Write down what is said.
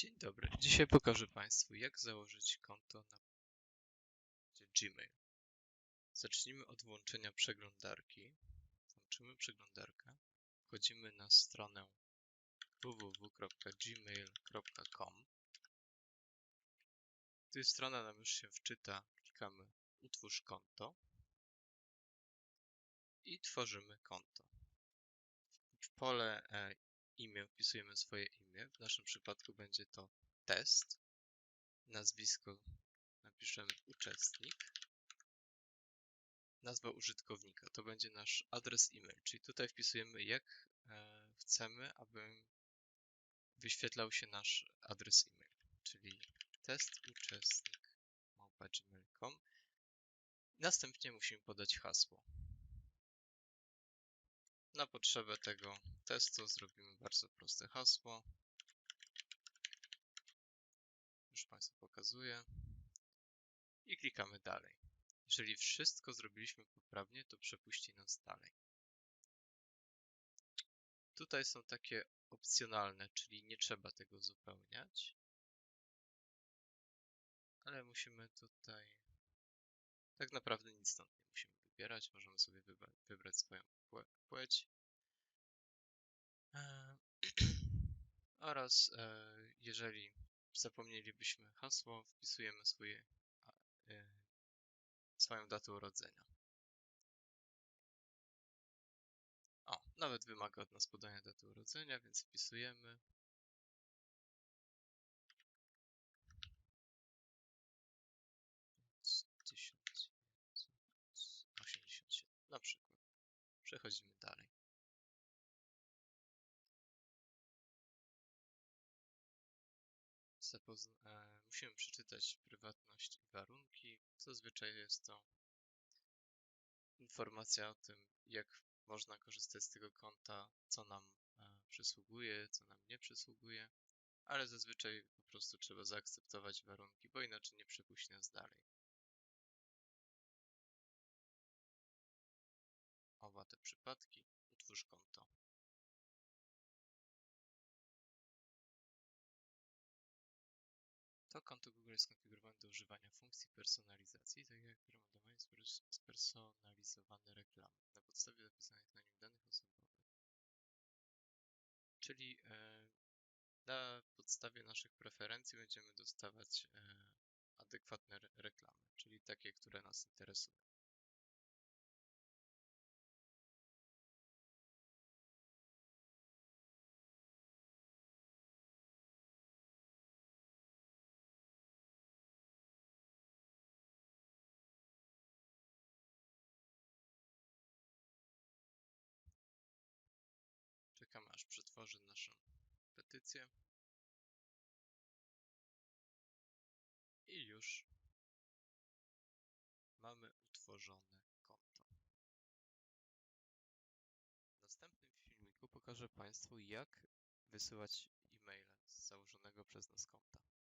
Dzień dobry. Dzisiaj pokażę Państwu, jak założyć konto na Gmail. Zacznijmy od włączenia przeglądarki. Włączymy przeglądarkę. Wchodzimy na stronę www.gmail.com. Gdy strona nam już się wczyta, klikamy Utwórz konto i tworzymy konto. W pole e, imię wpisujemy swoje imię. W naszym przypadku będzie to test. Nazwisko napiszemy uczestnik. Nazwa użytkownika to będzie nasz adres e-mail, czyli tutaj wpisujemy jak e, chcemy, aby wyświetlał się nasz adres e-mail, czyli testuczestnik.gmail.com Następnie musimy podać hasło. Na potrzebę tego testu zrobimy bardzo proste hasło. Już Państwu pokazuję. I klikamy dalej. Jeżeli wszystko zrobiliśmy poprawnie, to przepuści nas dalej. Tutaj są takie opcjonalne, czyli nie trzeba tego uzupełniać. Ale musimy tutaj... Tak naprawdę nic stąd nie musimy wybierać. Możemy sobie wybrać swoją płeć. E, oraz e, jeżeli zapomnielibyśmy hasło, wpisujemy swoje, e, swoją datę urodzenia. O, nawet wymaga od nas podania daty urodzenia, więc wpisujemy. na przykład. Przechodzimy dalej. E, musimy przeczytać prywatność i warunki. Zazwyczaj jest to informacja o tym, jak można korzystać z tego konta, co nam e, przysługuje, co nam nie przysługuje, ale zazwyczaj po prostu trzeba zaakceptować warunki, bo inaczej nie przepuści nas dalej. Te przypadki, utwórz konto. To konto Google jest skonfigurowane do używania funkcji personalizacji, tak jak remontowanie spersonalizowane reklamy na podstawie zapisanych na nim danych osobowych. Czyli e, na podstawie naszych preferencji będziemy dostawać e, adekwatne re reklamy, czyli takie, które nas interesują. Aż przetworzy naszą petycję. I już mamy utworzone konto. W następnym filmiku pokażę Państwu, jak wysyłać e-maile z założonego przez nas konta.